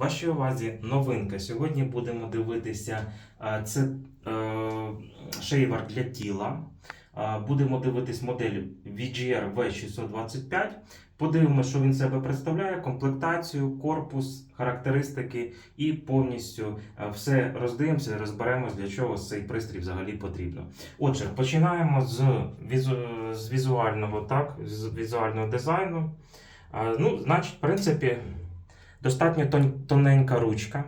Вашій увазі новинка. Сьогодні будемо дивитися це е, шейвер для тіла. Будемо дивитись модель VGR V625. Подивимося, що він себе представляє, комплектацію, корпус, характеристики і повністю е, все роздивимося, розберемось, для чого цей пристрій взагалі потрібно. Отже, починаємо з, візу, з візуального, так, з візуального дизайну. Ну, значить, в принципі, достатньо тоненька ручка,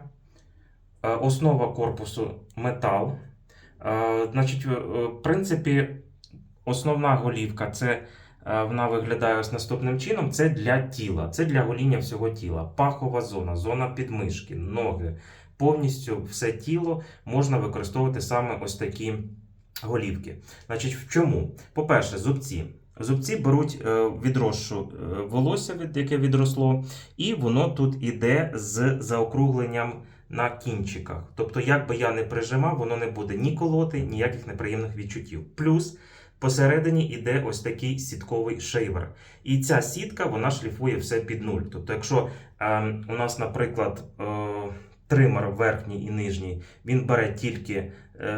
Е, основа корпусу метал. Е, Значить, в- е, принципі, основна голівка це вона виглядає ось наступним чином. Це для тіла, це для гоління всього тіла. Пахова зона, зона підмишки, ноги. Повністю все тіло можна використовувати саме ось такі голівки. Значить, в чому? По-перше, зубці. Зубці беруть е, відросшу е, волосся, яке відросло, і воно тут іде з заокругленням на кінчиках. Тобто, як би я не прижимав, воно не буде ні колоти, ніяких неприємних відчуттів. Плюс посередині іде ось такий сітковий шейвер. І ця сітка вона шліфує все під нуль. Тобто, якщо е, у нас, наприклад, е, тример верхній і нижній, він бере тільки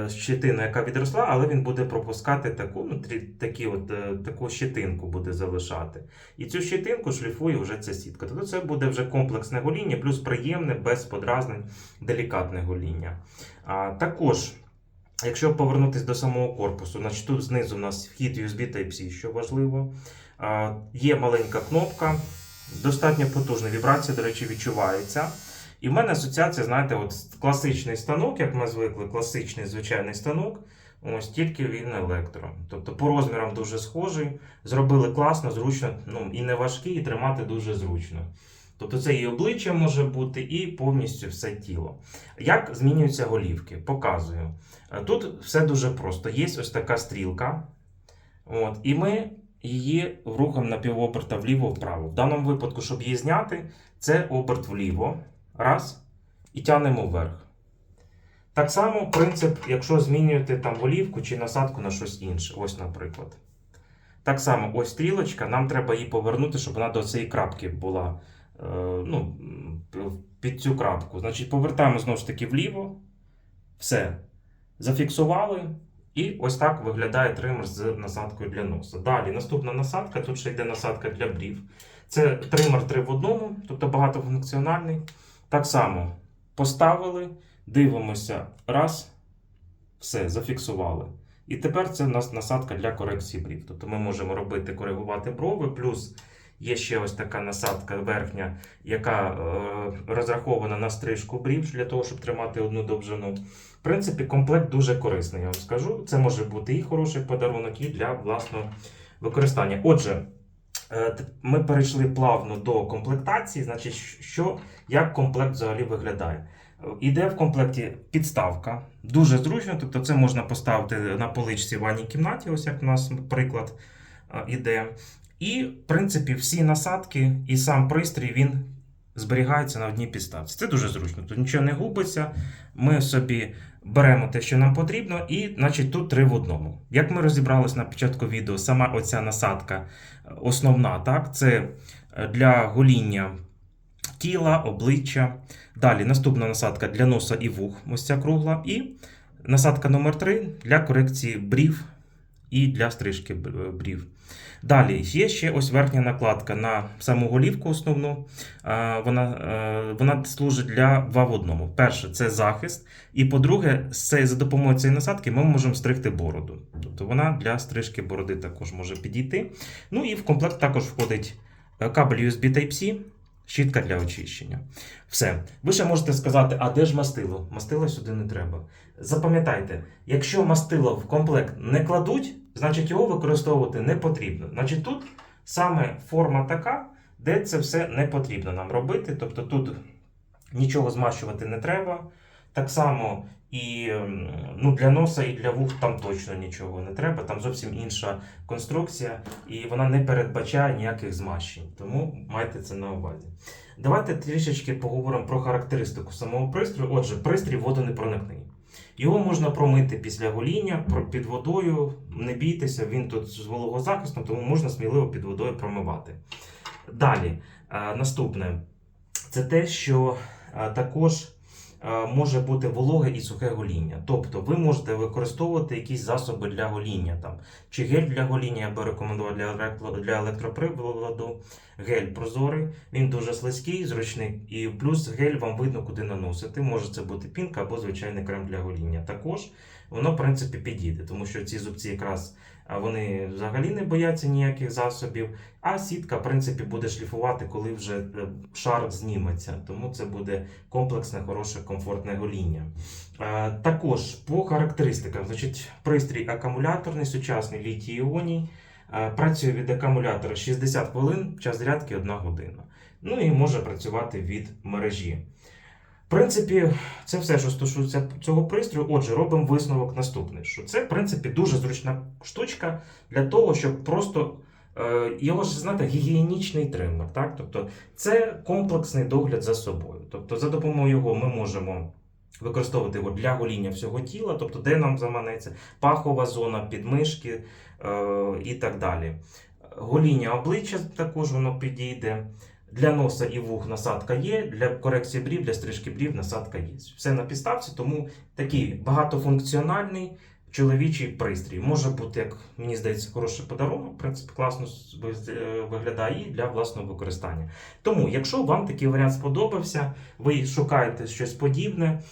щетину, яка відросла, але він буде пропускати таку, ну, такі от, е, таку щетинку буде залишати. І цю щетинку шліфує вже ця сітка. Тобто це буде вже комплексне гоління, плюс приємне, без подразнень, делікатне гоління. А, також, якщо повернутися до самого корпусу, значить тут знизу у нас вхід USB Type-C, що важливо. Є маленька кнопка, достатньо потужна вібрація, до речі, відчувається. І в мене асоціація, знаєте, от класичний станок, як ми звикли, класичний звичайний станок. Ось тільки він електро. Тобто по розмірам дуже схожий. Зробили класно, зручно, ну і не важкий, і тримати дуже зручно. Тобто це і обличчя може бути, і повністю все тіло. Як змінюються голівки? Показую. Е, Тут все дуже просто. Є ось така стрілка. От, і ми її рухаємо на півоберта вліво-вправо. В даному випадку, щоб її зняти, це оберт вліво. Раз. І тягнемо вверх. Так само принцип, якщо змінюєте там голівку чи насадку на щось інше. Ось, наприклад. Так само, ось стрілочка, нам треба її повернути, щоб вона до цієї крапки була. Е, ну, під цю крапку. Значить, повертаємо знову ж таки вліво. Все. Зафіксували. І ось так виглядає тример з насадкою для носа. Далі, наступна насадка, тут ще йде насадка для брів. Це тример 3 в одному, тобто багатофункціональний. Так само поставили, дивимося, раз, все, зафіксували. І тепер це у нас насадка для корекції брів. Тобто ми можемо робити, коригувати брови, плюс є ще ось така насадка верхня, яка е, розрахована на стрижку брів для того, щоб тримати одну довжину. В принципі, комплект дуже корисний, я вам скажу. Це може бути і хороший подарунок, і для власного використання. Отже, ми перейшли плавно до комплектації. Значить, що, як комплект взагалі виглядає? Е, Іде в комплекті підставка, дуже зручно, тобто це можна поставити на поличці в ванній кімнаті, ось як у нас приклад е, іде. І, в принципі, всі насадки і сам пристрій він зберігається на одній підставці. Це дуже зручно. Тут нічого не губиться. Ми собі беремо те, що нам потрібно, і, значить, тут три в одному. Як ми розібралися на початку відео, сама оця насадка е, основна, так, це е, для гоління тіла, обличчя. Далі наступна насадка для носа і вух, ось ця кругла. І насадка номер 3 для корекції брів і для стрижки брів. Далі є ще ось верхня накладка на саму голівку основну. Вона, е, вона служить для два в одному. Перше, це захист. І по-друге, за допомогою цієї насадки ми можемо стригти бороду. Тобто вона для стрижки бороди також може підійти. Ну і в комплект також входить е, кабель USB Type-C, щітка для очищення. Все. Ви ще можете сказати, а де ж мастило? Мастила сюди не треба. Запам'ятайте, якщо мастило в комплект не кладуть, значить його використовувати не потрібно. Значить, тут саме форма така, де це все не потрібно нам робити. Тобто тут нічого змащувати не треба. Так само і ем, ну, для носа і для вух там точно нічого не треба. Там зовсім інша конструкція, і вона не передбачає ніяких змащень. Тому майте це на увазі. Давайте трішечки поговоримо про характеристику самого пристрою. Отже, пристрій водонепроникний. Його можна промити після гоління під водою. Не бійтеся, він тут з вологозахистом, тому можна сміливо під водою промивати. Далі, е, наступне це те, що також е, може бути вологе і сухе гоління. Тобто ви можете використовувати якісь засоби для гоління, там, чи гель для гоління, я би рекомендував для, електро- для електроприводу, гель прозорий, він дуже слизький, зручний, і плюс гель вам видно, куди наносити. Може це бути пінка або звичайний крем для гоління. Також воно, в принципі, підійде, тому що ці зубці якраз вони взагалі не бояться ніяких засобів, а сітка, в принципі, буде шліфувати, коли вже е, шар зніметься. Тому це буде комплексне, хороше, комфортне гоління. Також по характеристикам, значить, пристрій акумуляторний, сучасний літій іоній. Е, Працює від акумулятора 60 хвилин, час зарядки 1 година. Ну і може працювати від мережі. В принципі, це все, що стосується цього пристрою. Отже, робимо висновок наступний: що це, в принципі, дуже зручна штучка для того, щоб просто е, його ж знаєте, гігієнічний тример. Так? Тобто, це комплексний догляд за собою. Тобто, за допомогою його ми можемо. Використовувати його для гоління всього тіла, тобто де нам заманеться, пахова зона, підмишки е, і так далі. Гоління обличчя також воно підійде. Для носа і вух насадка є, для корекції брів, для стрижки брів насадка є. Все на підставці, тому такий багатофункціональний чоловічий пристрій. Може бути, як мені здається, хороший подарунок, в принципі, класно е, виглядає і для власного використання. Тому, якщо вам такий варіант сподобався, ви шукаєте щось подібне.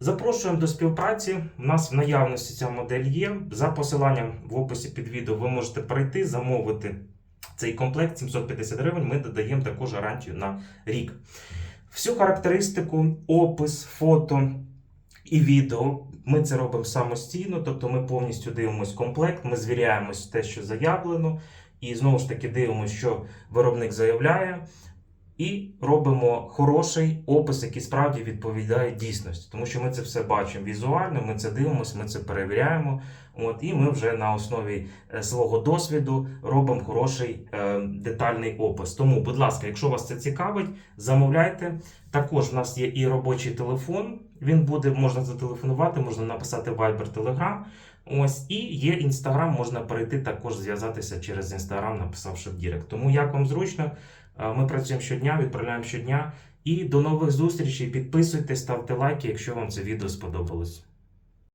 Запрошуємо до співпраці. У нас в наявності ця модель є. За посиланням в описі під відео ви можете перейти, замовити цей комплект 750 гривень. Ми додаємо також гарантію на рік. Всю характеристику, опис, фото і відео. Ми це робимо самостійно, тобто ми повністю дивимося комплект, ми звіряємось те, що заявлено, і знову ж таки дивимося, що виробник заявляє. І робимо хороший опис, який справді відповідає дійсності, тому що ми це все бачимо візуально, ми це дивимося, ми це перевіряємо. От, і ми вже на основі е, свого досвіду робимо хороший е, детальний опис. Тому, будь ласка, якщо вас це цікавить, замовляйте. Також в нас є і робочий телефон. Він буде, можна зателефонувати, можна написати Viber, Telegram. Ось і є інстаграм, можна перейти також зв'язатися через інстаграм, написавши в Дірект. Тому як вам зручно, ми працюємо щодня, відправляємо щодня. І до нових зустрічей. Підписуйтесь, ставте лайки, якщо вам це відео сподобалось.